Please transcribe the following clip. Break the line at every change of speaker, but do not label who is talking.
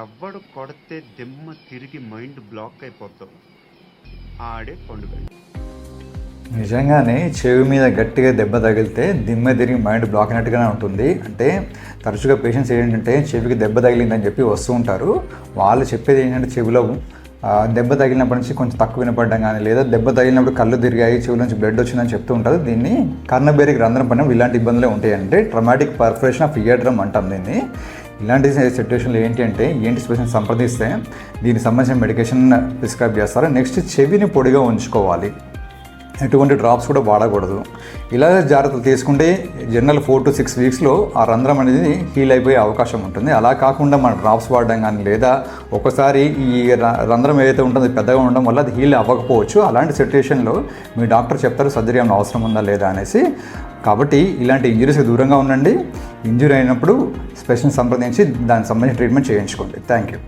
ఎవడు కొడితే దిమ్మ తిరిగి మైండ్ బ్లాక్ అయిపోతావు ఆడే పండుగ.
నిజంగానే చెవి మీద గట్టిగా దెబ్బ తగిలితే దిమ్మ తిరిగి మైండ్ బ్లాక్ అయినట్టుగానే ఉంటుంది. అంటే తరచుగా పేషెంట్స్ ఏంటంటే చెవికి దెబ్బ తగిలిందని చెప్పి వస్తూ ఉంటారు. వాళ్ళు చెప్పేది ఏంటంటే చెవిలో దెబ్బ తగిలినప్పటి నుంచి కొంచెం తక్కువ వినపడడం కానీ లేదా దెబ్బ తగిలినప్పుడు కళ్ళు తిరిగాయి చెవుల నుంచి బ్లడ్ వచ్చిందని చెప్తూ ఉంటారు. దీన్ని కర్ణబేరికి రంధ్రం పడినప్పుడు ఇలాంటి ఇబ్బందులే ఉంటాయంటే ట్రమాటిక్ పర్ఫరేషన్ ఆఫ్ ఇయర్ అంటాం దీన్ని. ఇలాంటి సిచ్యువేషన్లు ఏంటి అంటే ఏంటి స్పెషల్ సంప్రదిస్తే దీనికి సంబంధించిన మెడికేషన్ ప్రిస్క్రైబ్ చేస్తారు. నెక్స్ట్ చెవిని పొడిగా ఉంచుకోవాలి. ఎటువంటి డ్రాప్స్ కూడా వాడకూడదు. ఇలా జాగ్రత్తలు తీసుకుంటే జనరల్ ఫోర్ టు సిక్స్ వీక్స్లో ఆ రంధ్రం అనేది హీల్ అయిపోయే అవకాశం ఉంటుంది. అలా కాకుండా మన డ్రాప్స్ వాడడం కానీ లేదా ఒకసారి ఈ ర- రంధ్రం ఏదైతే ఉంటుందో పెద్దగా ఉండడం వల్ల అది హీల్ అవ్వకపోవచ్చు. అలాంటి సిచ్యువేషన్లో మీ డాక్టర్ చెప్తారు సర్జరీ ఏమైనా అవసరం ఉందా లేదా? అనేసి. కాబట్టి ఇలాంటి ఇంజరీస్కి దూరంగా ఉండండి. ఇంజరీ అయినప్పుడు స్పెషల్ సంప్రదించి దానికి సంబంధించిన ట్రీట్మెంట్ చేయించుకోండి. Thank you